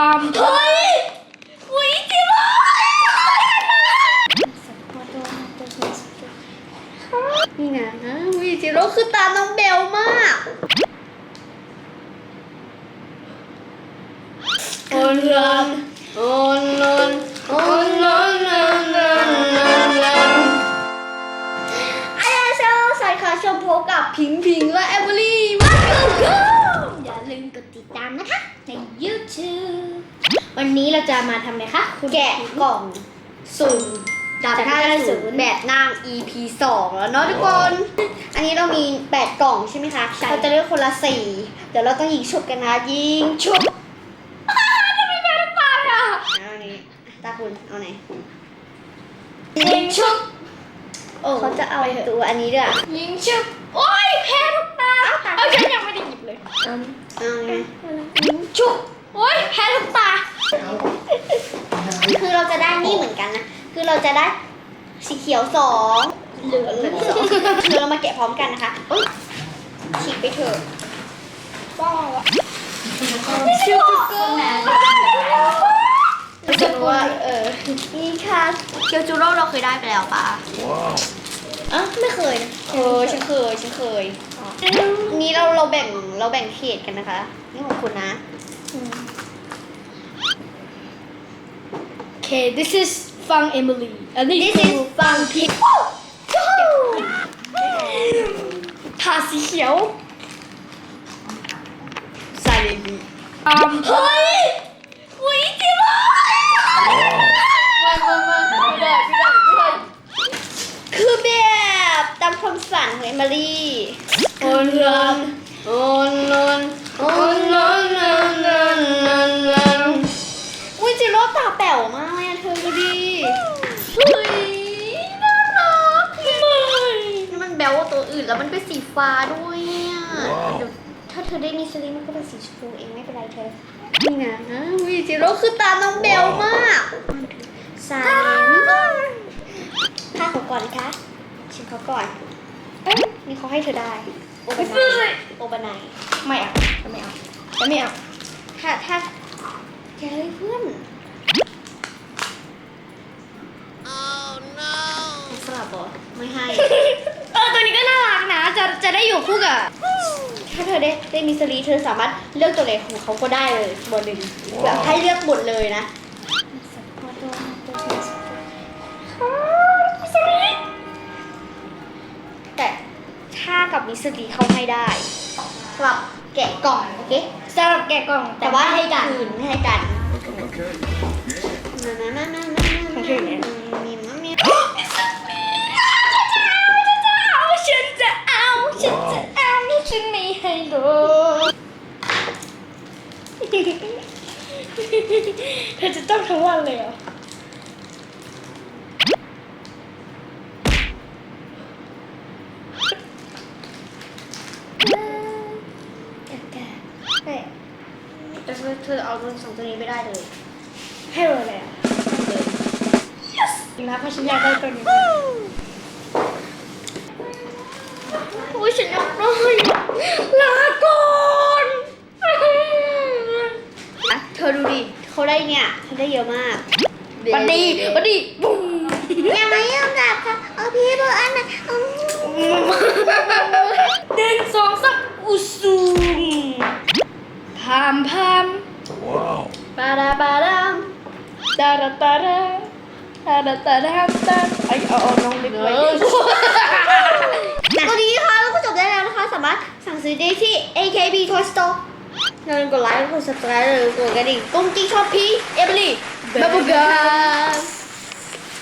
ตามเฮ้ยอุ้ยจิโร่นี่นะวิจิโร่คือตาน้องเบลมากโอนลนโอนลนโอนลนลนลนลนลนอาจารย์เซลสายขาชมพบกับพิงพิงและแอเบอรี่มาเกิลอย่าลืมกดติดตามนะคะใน YouTube วันนี้เราจะมาทำอะไรคะแกะกล่องสุ่มดับห้าศูนย์แบบนาง EP 2แล้วเนาะทุกคน อันนี้เรามี 8 กล่องใช่ไหมคะเราจะเลือกคนละสี่เดี๋ยวเราต้องยิงฉุบกันนะยิงฉุบทำไมแพ้ทุกตาอะเอาอันนี้ตาคุณเอาไหนยิงชุบโอ้เขาจะเอาตัวอันนี้ด้วยยิงชุบโอ้ยแพ้ทุกตาเอาฉันยังไม่ได้หยิบเลยเอาไงยิงชุบโอ้ยแพ้ทุกตา คือเราจะได้นี่เหมือนกันนะ คือเราจะได้สีเขียวสองเหลืองสองคือเรามาแกะพร้อมกันนะคะอุ๊ยฉีกไปเถอะว้าวชูโก้จะรู้ว่าเออ นี่ค่ะ เกียวจูโร่เราเคยได้ไปแล้วปะอะไม่เคยนะเออฉันเคยฉันเคย นี่เราเราแบ่งเราแบ่งเขตกันนะคะ นี่ของคุณนะ โอเค this is ฟังเอมิลี่อันนี้ This คือ is ฟังพิกทาสีเขียวใส่เลยดีตามเฮ้ยอุ้ยจิโร่ไม่ไม่ไม่ไม่ได้ไม่ได้ไม่ได้คือแบบตามความฝันของเอมิลี่ โอนลนโอนลนโอนลนลน ตาแป๋วมากเลยอะเธอดูดิเฮ้ยน่ารักไม่นี่มันแบ๊วกว่าตัวอื่นแล้วมันเป็นสีฟ้าด้วยอะเดี๋ยวถ้าเธอได้นิสลินมันก็เป็นสีชมพูเองไม่เป็นไรเธอนี่นะวิจิโร่คือตาน้องเบลมากซาเลนถ้าเขาก่อนนะคะชิมเขาก่อนเอ้ยนี่เขาให้เธอได้ โอเบนไนโอเบนไนไม่เอาจะไม่เอาจะไม่เอา ถ้าถ้าแกเลยเพื่อน สลั บเหรอไม่ให้ เออตัวนี้ก็น่ารักนะ จะจะได้อยู่คู่กับ ถ้าเธอได้ได้มิสลีเธอสามารถเลือกตัวไหนของเขาก็ได้เลยบนหนึ่งแบบให้เลือกหมดเลยนะแต่ถ้ากับมิสลีเขาให้ได้สำหรับแกะกล่องโอเคสำหรับแกะกล่อง แต่ว่าให้คืนให้กัน Okay. นะนะนะนะนะของเธอเนี่ยมีมั้ยมี เธอจะต้องทั้งวันเลยเหรอเฮ้ยแต่เธอเธอเอาตัวสองตัวนี้ไม่ได้เลย ให้เบอร์อะไรอะเลย yes นะเพราะฉันอยากได้ตัวนี้อุ้ยฉันอยากได้ลาก่อน อะเธอดูดิ เขาได้เนี่ยเขาได้เยอะมากบัดดีบัดดีบุ้มยังไม่ยอมกลับค่ะเอาพี่เบอร์อันนะอืมหนึ่งสองสามอุซุมพามพาม Wow. ปาดาปาดามตาดาตาดาตาดาตาดาตาไอเอาเอาน้องเล็กไว้ตอนนี้ค่ะเราก็จบได้แล้วนะคะ สามารถสั่งซื้อได้ที่ AKB Toy Store อย่าลืมกดไลค์กด subscribe หรือกดกระดิ่งกุ้งกิ้งชอบพี่เอเบอรี่บับเบิ้ลกัส